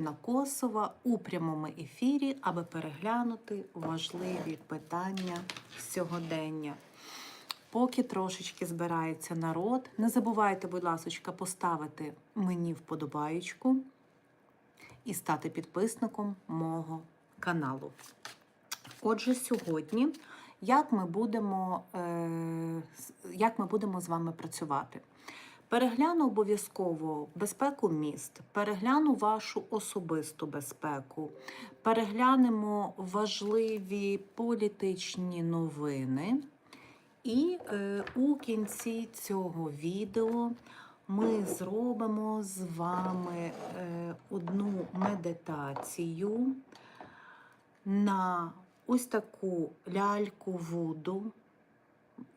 на Косова у прямому ефірі, аби переглянути важливі питання сьогодення. Поки трошечки збирається народ, не забувайте, будь ласка, поставити мені вподобаєчку і стати підписником мого каналу. Отже, сьогодні, як ми будемо, е, як ми будемо з вами працювати? Перегляну обов'язково безпеку міст, перегляну вашу особисту безпеку, переглянемо важливі політичні новини. І е, у кінці цього відео ми зробимо з вами е, одну медитацію на ось таку ляльку Вуду,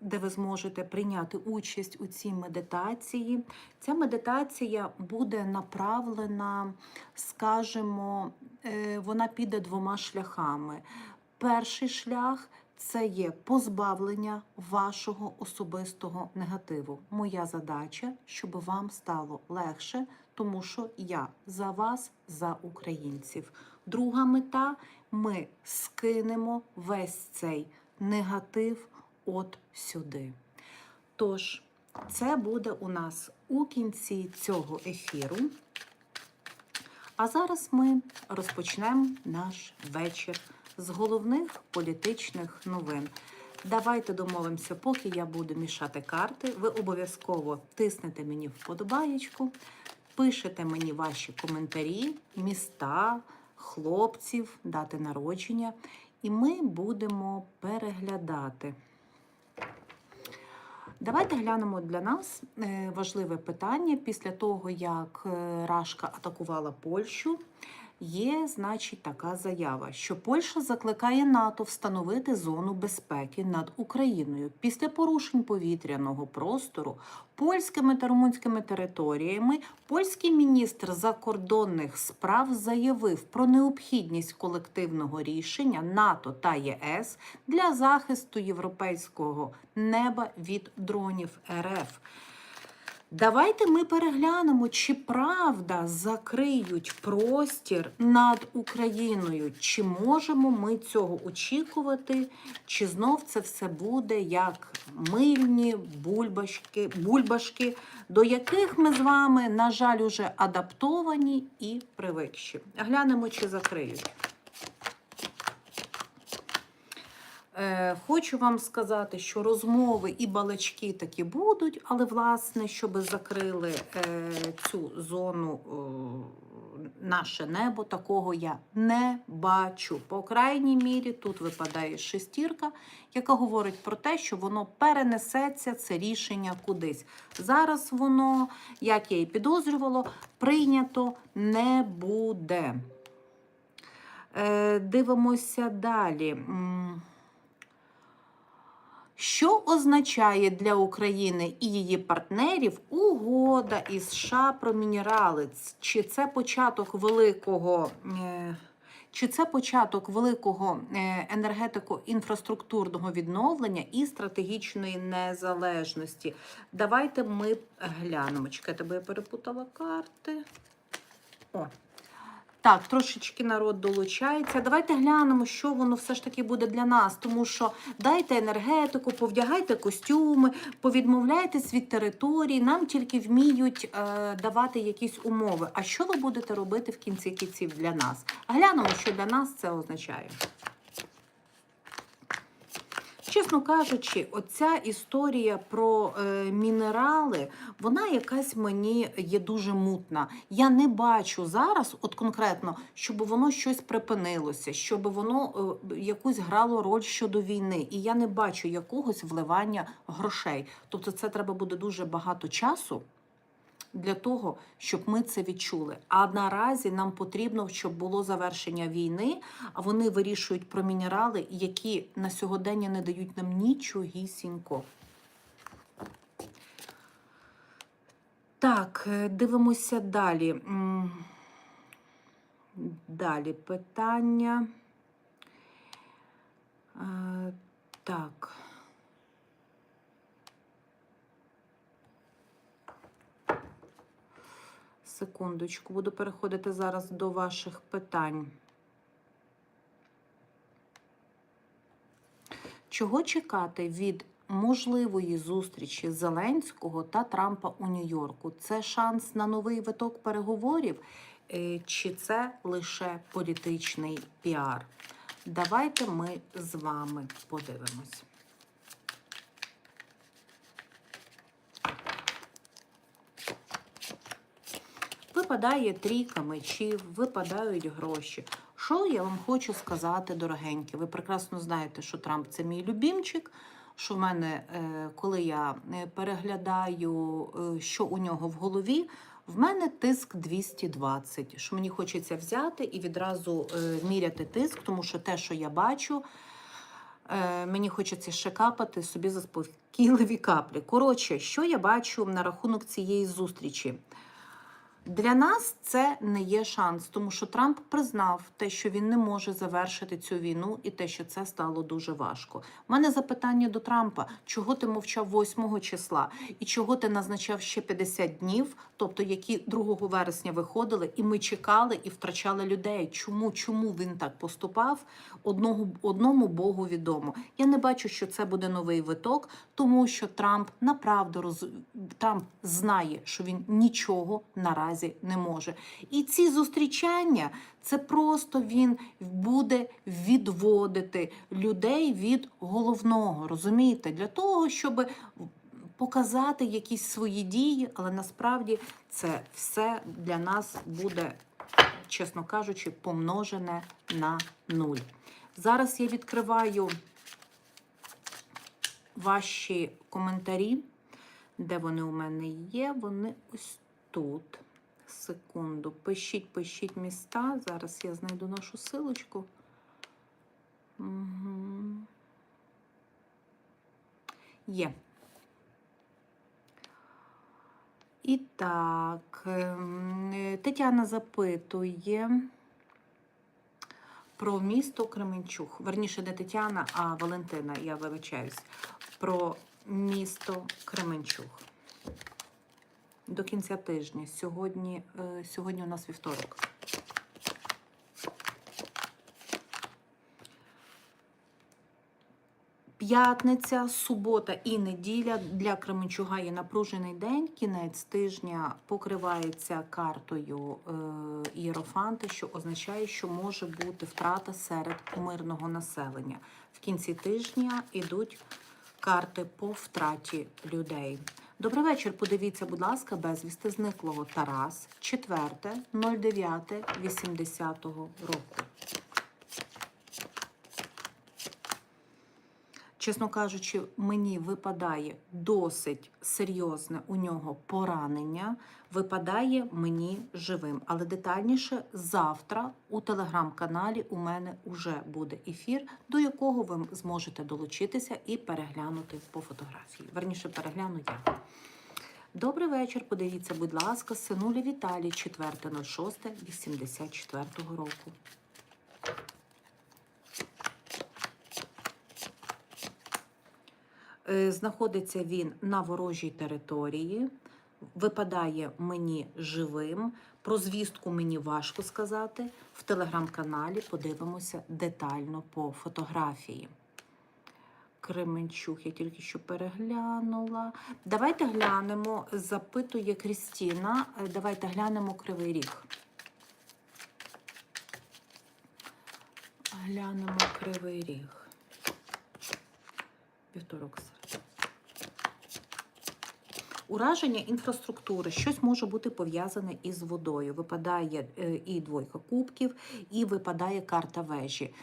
де ви зможете прийняти участь у цій медитації. Ця медитація буде направлена, скажімо, е, вона піде двома шляхами. Перший шлях це є позбавлення вашого особистого негативу. Моя задача, щоб вам стало легше, тому що я за вас, за українців. Друга мета ми скинемо весь цей негатив от сюди. Тож, це буде у нас у кінці цього ефіру. А зараз ми розпочнемо наш вечір з головних політичних новин. Давайте домовимося, поки я буду мішати карти. Ви обов'язково тиснете мені вподобаєчку, пишете мені ваші коментарі, міста, хлопців, дати народження, і ми будемо переглядати. Давайте глянемо для нас е, важливе питання після того, як е, Рашка атакувала Польщу. Є, значить, така заява, що Польща закликає НАТО встановити зону безпеки над Україною після порушень повітряного простору польськими та румунськими територіями. Польський міністр закордонних справ заявив про необхідність колективного рішення НАТО та ЄС для захисту європейського неба від дронів РФ. Давайте ми переглянемо, чи правда закриють простір над Україною, чи можемо ми цього очікувати, чи знов це все буде як мильні бульбашки, бульбашки, до яких ми з вами, на жаль, уже адаптовані і привикші. Глянемо, чи закриють. Е, Хочу вам сказати, що розмови і балачки такі будуть, але власне, щоб закрили е, цю зону, е, наше небо, такого я не бачу. По крайній мірі, тут випадає шестірка, яка говорить про те, що воно перенесеться, це рішення кудись. Зараз воно, як я і підозрювало, прийнято не буде. Е, Дивимося далі. Що означає для України і її партнерів угода із США про мінерали? Чи це початок великого? е, Чи це початок великого е, енергетико-інфраструктурного відновлення і стратегічної незалежності? Давайте ми глянемо. Чекайте, бо я перепутала карти. О, так, трошечки народ долучається. Давайте глянемо, що воно все ж таки буде для нас. Тому що дайте енергетику, повдягайте костюми, повідмовляйтесь від територій. Нам тільки вміють е, давати якісь умови. А що ви будете робити в кінці кінців для нас? Глянемо, що для нас це означає. Чесно кажучи, оця історія про е, мінерали, вона якась мені є дуже мутна. Я не бачу зараз, от конкретно, щоб воно щось припинилося, щоб воно е, якусь грало роль щодо війни. І я не бачу якогось вливання грошей. Тобто, це треба буде дуже багато часу. Для того, щоб ми це відчули. А наразі нам потрібно, щоб було завершення війни, а вони вирішують про мінерали, які на сьогодення не дають нам нічогісінько. Так, е, дивимося далі. Далі питання. Е, Так. Секундочку, буду переходити зараз до ваших питань. Чого чекати від можливої зустрічі Зеленського та Трампа у Нью-Йорку? Це шанс на новий виток переговорів, е, чи це лише політичний піар? Давайте ми з вами подивимось. Випадає трійка мечів, випадають гроші. Що я вам хочу сказати, дорогенькі? Ви прекрасно знаєте, що Трамп це мій любімчик. Що в мене, е, коли я е, переглядаю, е, що у нього в голові, в мене тиск 220. Що мені хочеться взяти і відразу міряти тиск, тому що те, що я бачу, мені хочеться ще капати собі заспокійливі каплі. Коротше, що я бачу на рахунок цієї зустрічі? Для нас це не є шанс, тому що Трамп признав те, що він не може завершити цю війну, і те, що це стало дуже важко. У мене запитання до Трампа: чого ти мовчав 8 числа, і чого ти назначав ще 50 днів, тобто які 2 вересня виходили, і ми чекали і втрачали людей. Чому чому він так поступав? Одного одному Богу відомо. Я не бачу, що це буде новий виток, тому що Трамп направду роз... Трамп знає, що він нічого наразі не може. І ці зустрічання це просто він буде відводити людей від головного, розумієте, для того, щоб показати якісь свої дії, але насправді це все для нас буде, чесно кажучи, помножене на нуль. Зараз я відкриваю ваші коментарі. Де вони у мене є? Вони ось тут. Секунду. Пишіть, пишіть міста. Зараз я знайду нашу силочку. Угу. Є. І так, ем, Тетяна запитує про місто Кременчуг. Верніше, не Тетяна, а Валентина, я вибачаюсь. Про місто Кременчуг. До кінця тижня. Сьогодні, е, сьогодні у нас вівторок. П'ятниця, субота і неділя для Кременчуга є напружений день. Кінець тижня покривається картою е, Єрофанти, що означає, що може бути втрата серед мирного населення. В кінці тижня йдуть карти по втраті людей. Добрий вечір. Подивіться, будь ласка, безвісти зниклого Тарас, 4.09.80 року. Чесно кажучи, мені випадає досить серйозне у нього поранення. Випадає мені живим. Але детальніше завтра у телеграм-каналі у мене вже буде ефір, до якого ви зможете долучитися і переглянути по фотографії. Верніше перегляну я. Добрий вечір. Подивіться, будь ласка, синулі Віталій, 4.06.84 року. Знаходиться він на ворожій території, випадає мені живим. Про звістку мені важко сказати. В телеграм-каналі подивимося детально по фотографії. Кременчук, я тільки що переглянула. Давайте глянемо, запитує Крістіна. Е, Давайте глянемо Кривий Ріг. Глянемо Кривий Ріг. Вівторок. Ураження інфраструктури. Щось може бути пов'язане із водою. Випадає е, і двойка кубків, і випадає карта вежі.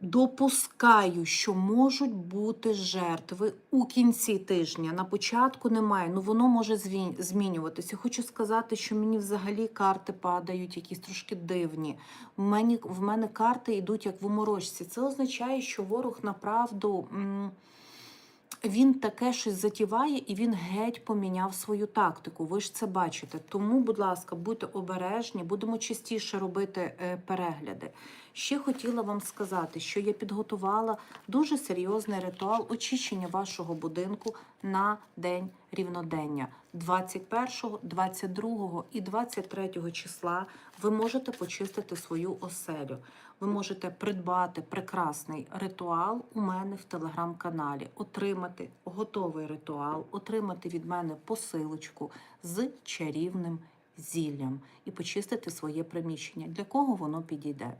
Допускаю, що можуть бути жертви у кінці тижня. На початку немає. Ну воно може змінюватися. Хочу сказати, що мені взагалі карти падають якісь трошки дивні. В мене, в мене карти йдуть як в уморочці. Це означає, що ворог направду. м, він таке щось затіває і він геть поміняв свою тактику. Ви ж це бачите. Тому, будь ласка, будьте обережні, будемо частіше робити е, перегляди. Ще хотіла вам сказати, що я підготувала дуже серйозний ритуал очищення вашого будинку на День рівнодення 21, 22 і 23 числа ви можете почистити свою оселю. Ви можете придбати прекрасний ритуал у мене в телеграм-каналі, отримати готовий ритуал, отримати від мене посилочку з чарівним зіллям і почистити своє приміщення. Для кого воно підійде?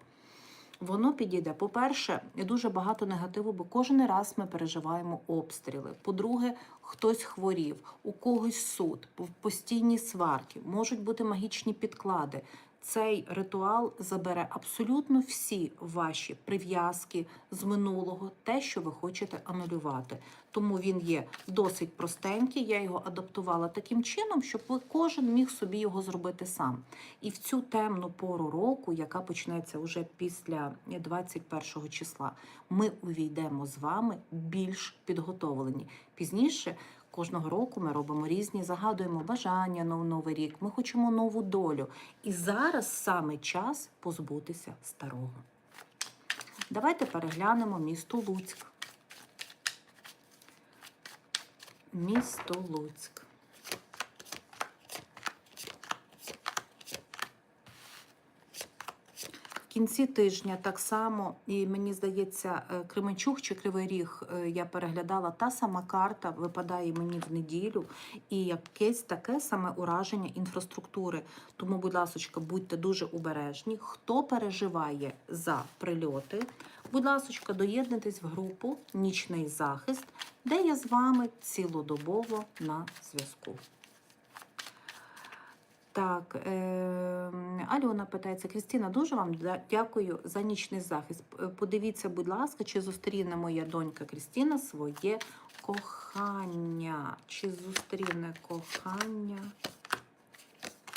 Воно підійде. По-перше, дуже багато негативу, бо кожен раз ми переживаємо обстріли. По-друге, хтось хворів, у когось суд, постійні сварки, можуть бути магічні підклади. Цей ритуал забере абсолютно всі ваші прив'язки з минулого, те, що ви хочете анулювати. Тому він є досить простенький. Я його адаптувала таким чином, щоб кожен міг собі його зробити сам. І в цю темну пору року, яка почнеться вже після 21 числа, ми увійдемо з вами більш підготовлені. Пізніше. Кожного року ми робимо різні, загадуємо бажання на новий рік. Ми хочемо нову долю. І зараз саме час позбутися старого. Давайте переглянемо місто Луцьк. Місто Луцьк. Кінці тижня так само, і мені здається, е, Кременчуг чи Кривий Ріг е, я переглядала та сама карта, випадає мені в неділю, і якесь таке саме ураження інфраструктури. Тому, будь ласка, будьте дуже обережні. Хто переживає за прильоти, будь ласка, доєднуйтесь в групу Нічний захист, де я з вами цілодобово на зв'язку. Так, е, Альона питається, Крістіна, дуже вам дякую за нічний захист. Подивіться, будь ласка, чи зустріне моя донька Крістіна своє кохання. Чи зустріне кохання?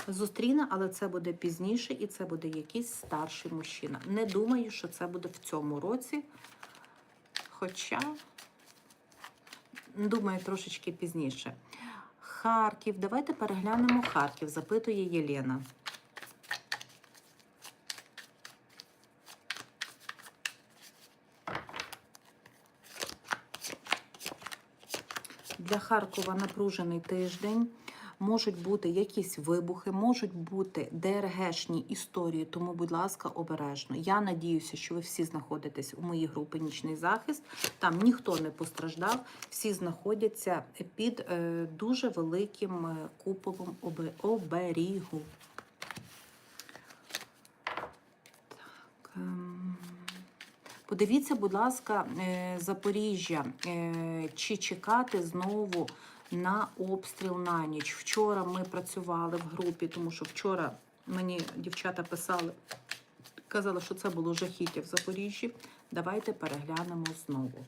Зустріне, але це буде пізніше і це буде якийсь старший мужчина. Не думаю, що це буде в цьому році. Хоча, думаю, трошечки пізніше. Харків. Давайте переглянемо Харків, запитує Єлена. Для Харкова напружений тиждень. Можуть бути якісь вибухи, можуть бути ДРГшні історії, тому, будь ласка, обережно. Я надіюся, що ви всі знаходитесь у моїй групі Нічний захист. Там ніхто не постраждав, всі знаходяться під е, дуже великим е, куполом оберігу. Так. ем, Подивіться, будь ласка, е, Запоріжжя, чи чекати знову на обстріл на ніч. Вчора ми працювали в групі, тому що вчора мені дівчата писали, казали, що це було жахіття в Запоріжжі. Давайте переглянемо знову.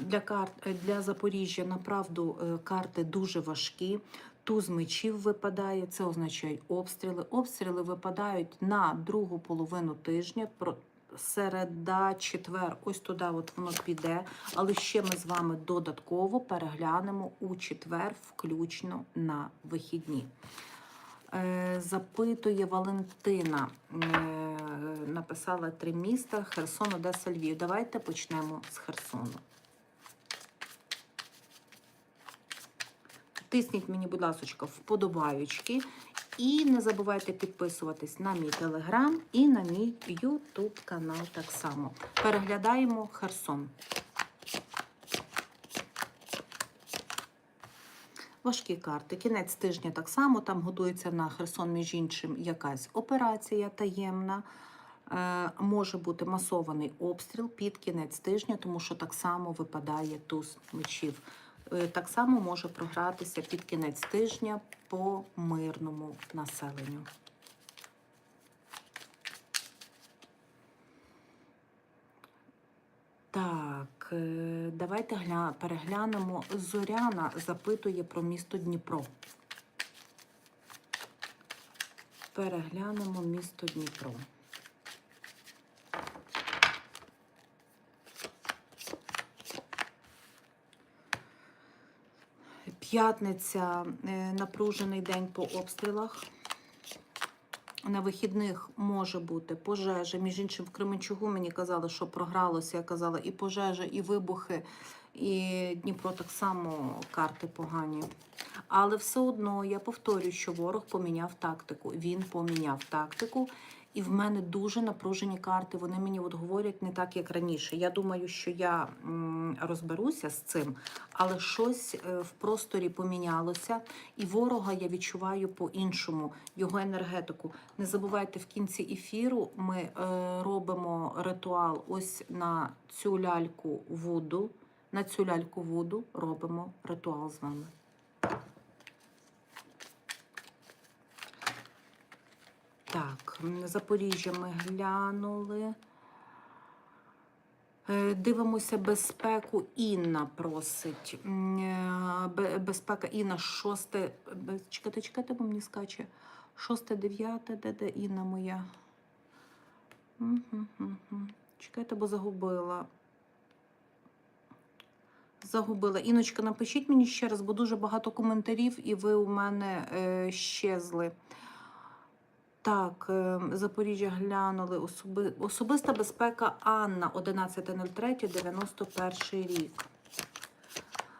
Для карт для Запоріжжя направду е, карти дуже важкі. Туз мечів випадає, це означає обстріли. Обстріли випадають на другу половину тижня. Середа, четвер, ось туди от воно піде. Але ще ми з вами додатково переглянемо у четвер, включно на вихідні. Е, Запитує Валентина, е, написала три міста: Херсон, Одеса, Львів. Давайте почнемо з Херсону. Тисніть мені, будь ласка, вподобаючки. І не забувайте підписуватись на мій телеграм і на мій ютуб канал так само. Переглядаємо Херсон. Важкі карти. Кінець тижня так само. Там готується на Херсон, між іншим, якась операція таємна. Е, може бути масований обстріл під кінець тижня, тому що так само випадає туз мечів. Е, Так само може програтися під кінець тижня по мирному населенню. Так, е, давайте гля... переглянемо. Зоряна запитує про місто Дніпро. Переглянемо місто Дніпро. П'ятниця е, напружений день по обстрілах. на вихідних може бути пожежа. Між іншим, в Кременчугу мені казали, що програлося. Я казала і пожежа, і вибухи, і Дніпро так само карти погані. Але все одно я повторюю, що ворог поміняв тактику. Він поміняв тактику. І в мене дуже напружені карти. Вони мені от говорять не так, як раніше. Я думаю, що я розберуся з цим, але щось е, в просторі помінялося, і ворога я відчуваю по-іншому, його енергетику. Не забувайте, в кінці ефіру ми е, робимо ритуал ось на цю ляльку Вуду. На цю ляльку Вуду робимо ритуал з вами. Так, м, Запоріжжя ми глянули. Е, Дивимося безпеку. Інна просить. Е, бе- Безпека Інна, шосте. Чекайте, чекайте, бо мені скаче. Шосте, дев'яте, де де Інна моя? Чекайте, бо загубила. Загубила. Іночка, напишіть мені ще раз, бо дуже багато коментарів, і ви у мене е, щезли. Так, е, Запоріжжя глянули. Особи... Особиста безпека Анна 11.03.91 рік.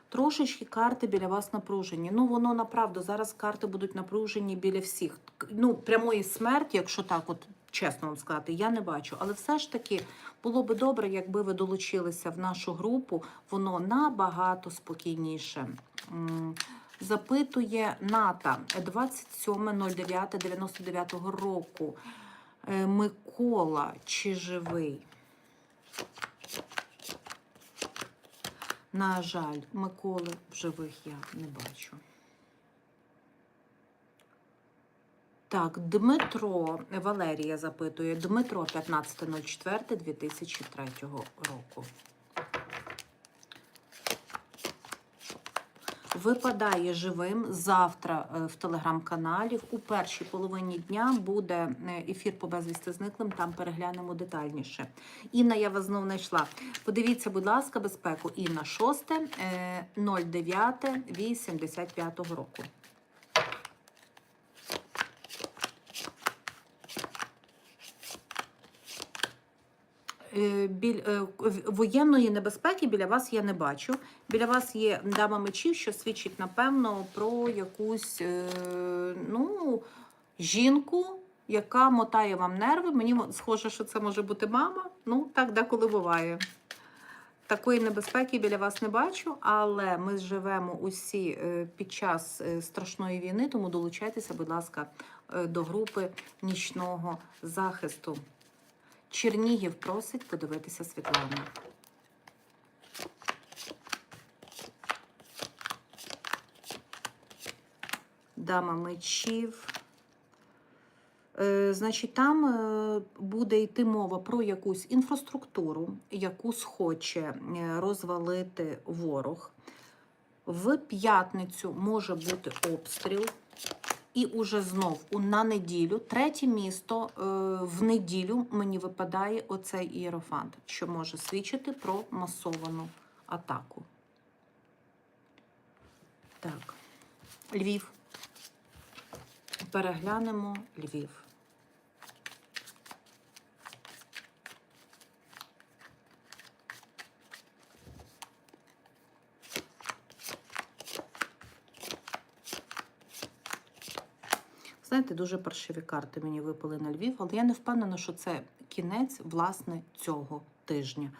Трошечки карти біля вас напружені. Ну, воно направду, зараз карти будуть напружені біля всіх. Ну, прямої смерті, якщо так, от чесно вам сказати, я не бачу. Але все ж таки було би добре, якби ви долучилися в нашу групу, воно набагато спокійніше. Запитує Ната 27.09.99 року. Е, Микола чи живий? На жаль, Миколи в живих я не бачу. Так, Дмитро, Валерія запитує. Дмитро 15.04.2003 року. Випадає живим завтра е, в телеграм-каналі. У першій половині дня буде е, ефір по безвісти зниклим. Там переглянемо детальніше. Інна, я вас знову знайшла. Подивіться, будь ласка, безпеку. Інна 6, е, 09, 85 року. Біль е, воєнної небезпеки біля вас я не бачу. Біля вас є дама мечів, що свідчить, напевно, про якусь е, ну, жінку, яка мотає вам нерви. Мені схоже, що це може бути мама. Ну, так деколи буває. Такої небезпеки біля вас не бачу, але ми живемо усі е, під час е, страшної війни, тому долучайтеся, будь ласка, е, до групи нічного захисту. Чернігів просить подивитися Світлану. Дама мечів. Е, Значить, там е, буде йти мова про якусь інфраструктуру, яку схоче е, розвалити ворог. В п'ятницю може бути обстріл. І уже знов на неділю, третє місто е, в неділю мені випадає оцей ієрофант, що може свідчити про масовану атаку. Так, Львів. Переглянемо Львів. Знаєте, дуже паршиві карти мені випали на Львів, але я не впевнена, що це кінець власне цього тижня.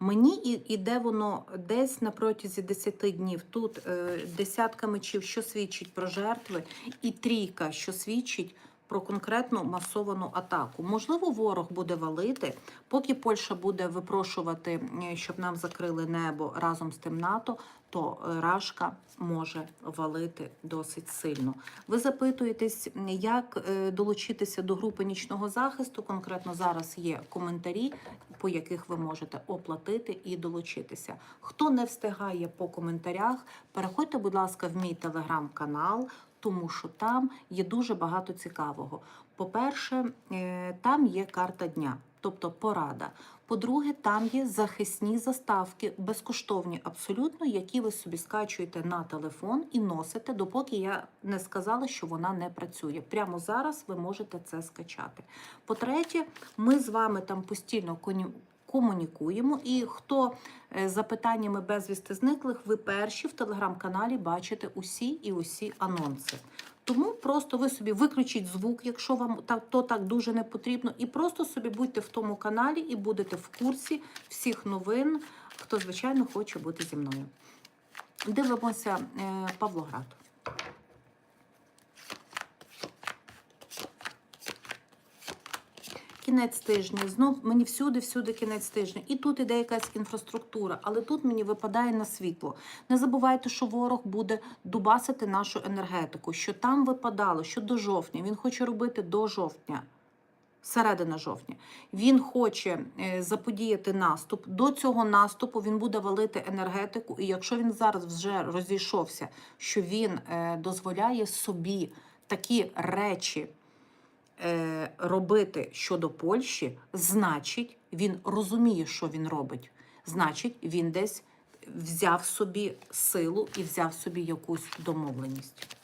Мені іде воно десь на протязі 10 днів. Тут е, десятка мечів, що свідчить про жертви, і трійка, що свідчить про конкретну масовану атаку. Можливо, ворог буде валити, поки Польща буде випрошувати, щоб нам закрили небо разом з тим НАТО, то е, Рашка може валити досить сильно. Ви запитуєтесь, як е, долучитися до групи нічного захисту. Конкретно зараз є коментарі, по яких ви можете оплатити і долучитися. Хто не встигає по коментарях, переходьте, будь ласка, в мій телеграм-канал, тому що там є дуже багато цікавого. По-перше, е, там є карта дня. тобто порада. По-друге, там є захисні заставки, безкоштовні абсолютно, які ви собі скачуєте на телефон і носите, допоки я не сказала, що вона не працює. Прямо зараз ви можете це скачати. По-третє, ми з вами там постійно комунікуємо. І хто е, за питаннями безвісти зниклих, ви перші в телеграм-каналі бачите усі і усі анонси. Тому просто ви собі виключіть звук, якщо вам то так дуже не потрібно, і просто собі будьте в тому каналі і будете в курсі всіх новин, хто, звичайно, хоче бути зі мною. Дивимося е, Павлоград. Кінець тижня. Знов мені всюди, всюди кінець тижня. І тут іде якась інфраструктура, але тут мені випадає на світло. Не забувайте, що ворог буде дубасити нашу енергетику, що там випадало, що до жовтня. Він хоче робити до жовтня. Середина жовтня. Він хоче е, заподіяти наступ. До цього наступу він буде валити енергетику. І якщо він зараз вже розійшовся, що він е, дозволяє собі такі речі робити щодо Польщі, значить, він розуміє, що він робить. Значить, він десь взяв собі силу і взяв собі якусь домовленість.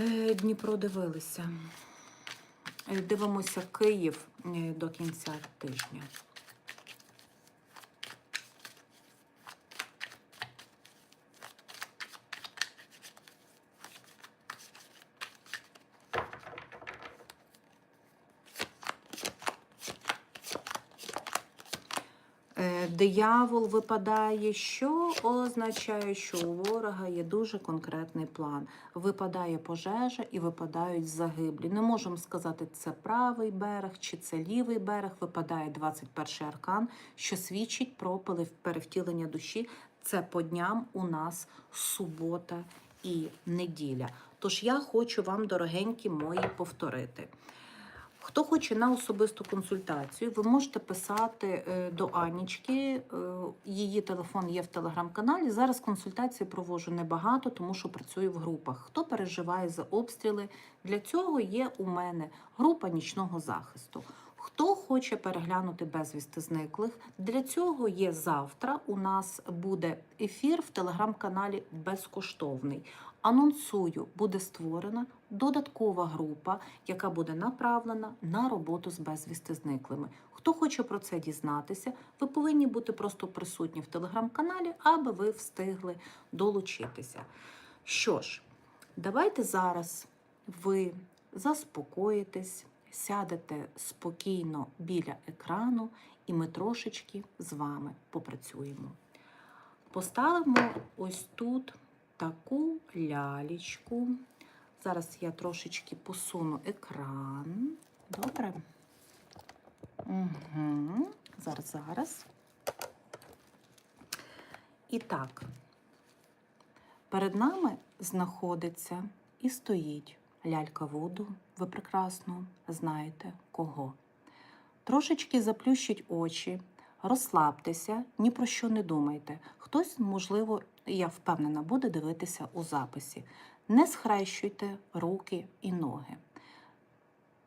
Е, Дніпро дивилися. Е, Дивимося Київ е, до кінця тижня. Е, Диявол випадає, що означає, що у ворога є дуже конкретний план. Випадає пожежа і випадають загиблі. Не можемо сказати, це правий берег чи це лівий берег. Випадає 21 аркан, що свідчить про перевтілення душі. Це по дням у нас субота і неділя. Тож я хочу вам, дорогенькі мої, повторити. Хто хоче на особисту консультацію, ви можете писати е, до Анічки. е, Її телефон є в телеграм-каналі. Зараз консультації проводжу небагато, тому що працюю в групах. Хто переживає за обстріли? Для цього є у мене група нічного захисту. Хто хоче переглянути безвісти зниклих? Для цього є завтра. У нас буде ефір в телеграм-каналі безкоштовний. Анонсую, буде створена додаткова група, яка буде направлена на роботу з безвісти зниклими. Хто хоче про це дізнатися, ви повинні бути просто присутні в телеграм-каналі, аби ви встигли долучитися. Що ж, давайте зараз ви заспокоїтесь, сядете спокійно біля екрану, і ми трошечки з вами попрацюємо. Поставимо ось тут таку лялечку. Зараз я трошечки посуну екран. Добре. Угу. Зараз, зараз. І так, перед нами знаходиться і стоїть лялька воду. Ви прекрасно знаєте кого. Трошечки заплющіть очі, розслабтеся, ні про що не думайте. Хтось, можливо, я впевнена, буде дивитися у записі. Не схрещуйте руки і ноги.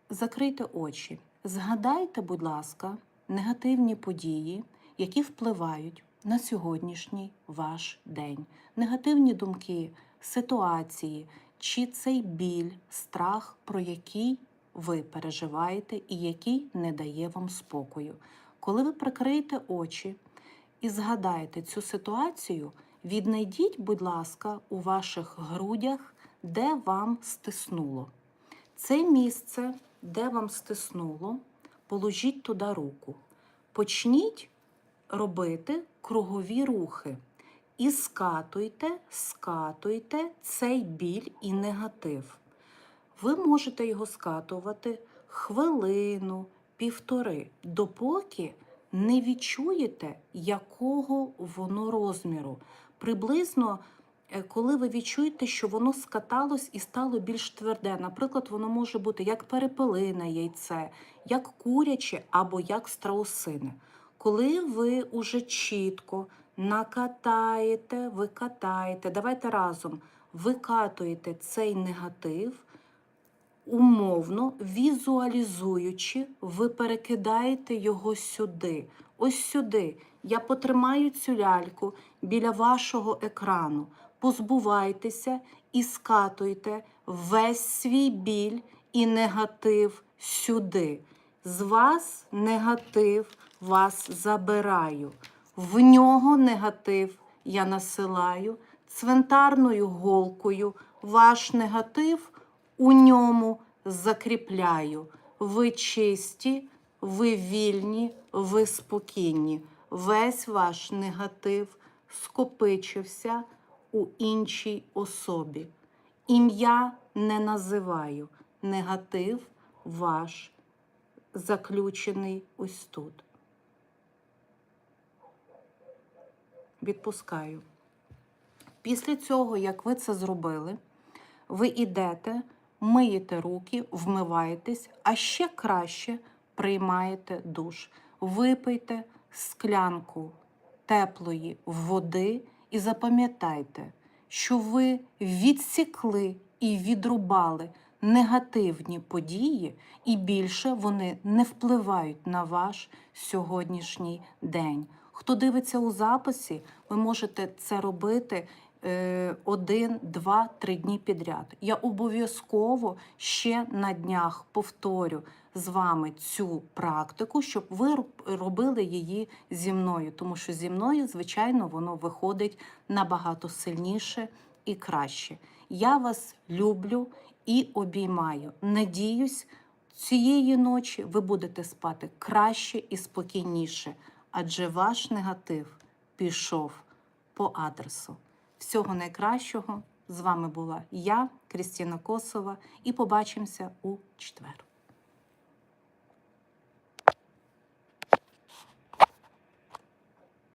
Закрийте очі. Згадайте, будь ласка, негативні події, які впливають на сьогоднішній ваш день. Негативні думки, ситуації, чи цей біль, страх, про який ви переживаєте і який не дає вам спокою. Коли ви прикриєте очі і згадаєте цю ситуацію, віднайдіть, будь ласка, у ваших грудях, де вам стиснуло. Це місце, де вам стиснуло, положіть туди руку. Почніть робити кругові рухи. І скатуйте, скатуйте цей біль і негатив. Ви можете його скатувати хвилину, півтори, допоки не відчуєте, якого воно розміру. Приблизно, коли ви відчуєте, що воно скаталось і стало більш тверде. Наприклад, воно може бути як перепелине яйце, як куряче або як страусине. Коли ви уже чітко накатаєте, викатаєте, давайте разом викатуєте цей негатив, умовно, візуалізуючи, ви перекидаєте його сюди. Ось сюди. Я потримаю цю ляльку біля вашого екрану. Позбувайтеся і скатуйте весь свій біль і негатив сюди. З вас негатив вас забираю. В нього негатив я насилаю цвинтарною голкою. Ваш негатив у ньому закріпляю. Ви чисті, ви вільні, ви спокійні. Весь ваш негатив скопичився у іншій особі. Ім'я не називаю. Негатив ваш заключений ось тут. Відпускаю. Після цього, як ви це зробили, ви йдете, миєте руки, вмиваєтесь, а ще краще приймаєте душ. Випийте склянку теплої води і запам'ятайте, що ви відсікли і відрубали негативні події, і більше вони не впливають на ваш сьогоднішній день. Хто дивиться у записі, ви можете це робити е, один, два, три дні підряд. Я обов'язково ще на днях повторю з вами цю практику, щоб ви робили її зі мною, тому що зі мною, звичайно, воно виходить набагато сильніше і краще. Я вас люблю і обіймаю. Надіюсь, цієї ночі ви будете спати краще і спокійніше, адже ваш негатив пішов по адресу. Всього найкращого. З вами була я, Крістіна Косова, і побачимося у четвер.